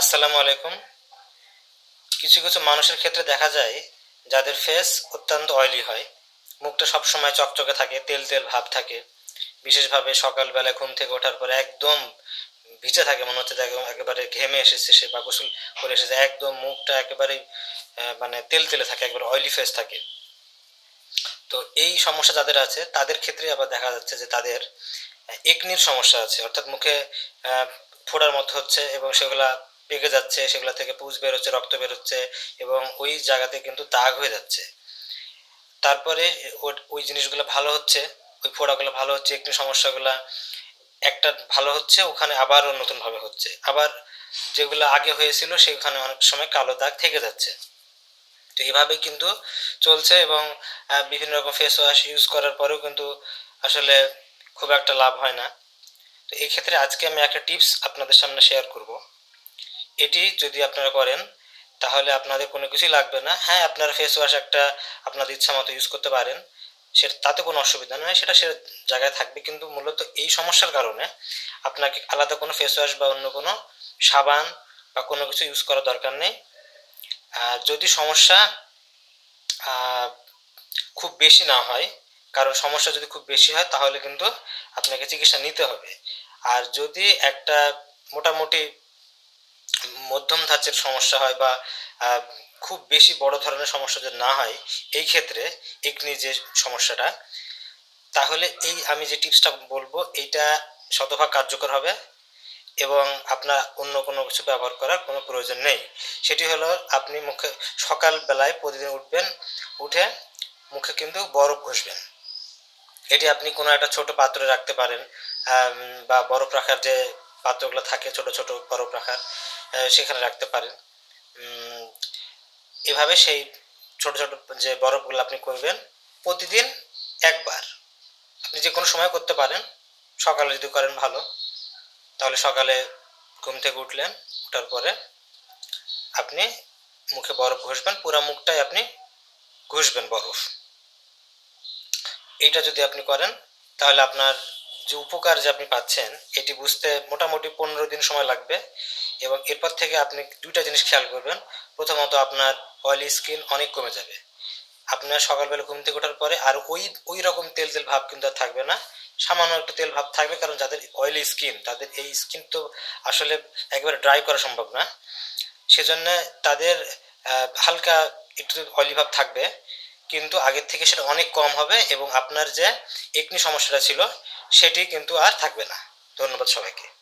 আসসালামু আলাইকুম। কিছু কিছু মানুষের ক্ষেত্রে দেখা যায় যাদের ফেস অত্যন্ত অয়েলি হয়। মুখটা সবসময় চকচকে থাকে তেল তেল ভাব থাকে। বিশেষভাবে সকালবেলায় ঘুম থেকে ওঠার পরে একদম ভিজে থাকে মনে হচ্ছে একদম একেবারে ঘেমে এসেছে সে বা গোসল করে এসেছে। একদম মুখটা একেবারেই আহ, মানে তেল তেলে থাকে একবারে অয়েলি ফেস থাকে। তো এই সমস্যা যাদের আছে তাদের ক্ষেত্রে আবার দেখা যাচ্ছে যে তাদের একনির সমস্যা আছে। অর্থাৎ মুখে ফোড়ার মতো হচ্ছে এবং সেগুলা পেকে যাচ্ছে, সেগুলো থেকে পুজ বেরোচ্ছে রক্ত বেরোচ্ছে এবং ওই জায়গাতে কিন্তু দাগ হয়ে যাচ্ছে। তারপরে ওই জিনিসগুলো ভালো হচ্ছে, ওই ফোড়াগুলো ভালো হচ্ছে, একটু সমস্যাগুলা একটা ভালো হচ্ছে, ওখানে আবারও নতুনভাবে হচ্ছে। আবার যেগুলো আগে হয়েছিল, সেখানে অনেক সময় কালো দাগ থেকে যাচ্ছে। তো এভাবেই কিন্তু চলছে এবং বিভিন্ন রকম ফেস ওয়াশ ইউজ করার পরেও কিন্তু আসলে খুব একটা লাভ হয় না। তো এই ক্ষেত্রে আজকে আমি একটা টিপস আপনাদের সামনে শেয়ার করব। এটি যদি আপনারা করেন, তাহলে আপনাদের কোনো কিছুই লাগবে না। হ্যাঁ আপনারা ফেস ওয়াশ একটা আপনাদের ইচ্ছা মতো ইউজ করতে পারেন। সেটা, তাতে কোনো অসুবিধা নয় সেটা সে জায়গায় থাকবে। কিন্তু মূলত এই সমস্যার কারণে আপনাকে আলাদা কোনো ফেস ওয়াশ বা অন্য কোনো সাবান বা কোনো কিছু ইউজ করার দরকার নেই। আর যদি সমস্যা খুব বেশি না হয়, কারণ সমস্যা যদি খুব বেশি হয়, তাহলে কিন্তু আপনাকে চিকিৎসা নিতে হবে। আর যদি একটা মোটামুটি মধ্যম ধাঁচের সমস্যা হয় বা খুব বেশি বড় ধরনের সমস্যা যদি না হয়, এই ক্ষেত্রে একনি যে সমস্যাটা, তাহলে এই আমি যে টিপসটা বলব, এইটা শতভাগ কার্যকর হবে এবং আপনার অন্য কোনো কিছু ব্যবহার করার কোনো প্রয়োজন নেই। সেটি হলো আপনি মুখে, সকালবেলায় প্রতিদিন উঠবেন, উঠে মুখে কিন্তু বরফ ঘষবেন। এটি আপনি কোনো একটা ছোট পাত্রে রাখতে পারেন বা বরফ রাখার যে পাত্রগুলো থাকে ছোট ছোট বরফ রাখার সেখানে রাখতে পারেন। এভাবে সেই ছোট ছোট যে বরফগুলো আপনি করবেন, প্রতিদিন একবার। আপনি যে কোনো সময় করতে পারেন, সকালে যদি করেন ভালো, তাহলে সকালে ঘুম থেকে উঠলেন, ওঠার পরে আপনি মুখে বরফ ঘষবেন, পুরো মুখটাই আপনি ঘষবেন বরফ। এইটা যদি আপনি করেন, তাহলে আপনার যে উপকার যে আপনি পাচ্ছেন, এটি বুঝতে মোটামুটি পনেরো দিন সময় লাগবে এবং এরপর থেকে আপনি দুইটা জিনিস খেয়াল করবেন। প্রথমত আপনার অয়েলি স্কিন অনেক কমে যাবে। আপনার সকালবেলা ঘুম থেকে ওঠার পরে আর ওই ওই রকম তেল তেল ভাব কিন্তু আর থাকবে না। সামান্য একটু তেল ভাব থাকবে কারণ যাদের অয়েলি স্কিন তাদের এই স্কিন তো আসলে একবারে ড্রাই করা সম্ভব না। সেজন্য তাদের হালকা একটু অয়েলি ভাব থাকবে। কিন্তু আগের থেকে সেটা অনেক কম হবে এবং আপনার যে একনি সমস্যাটা ছিল, সেটি কিন্তু আর থাকবে না। ধন্যবাদ সবাইকে।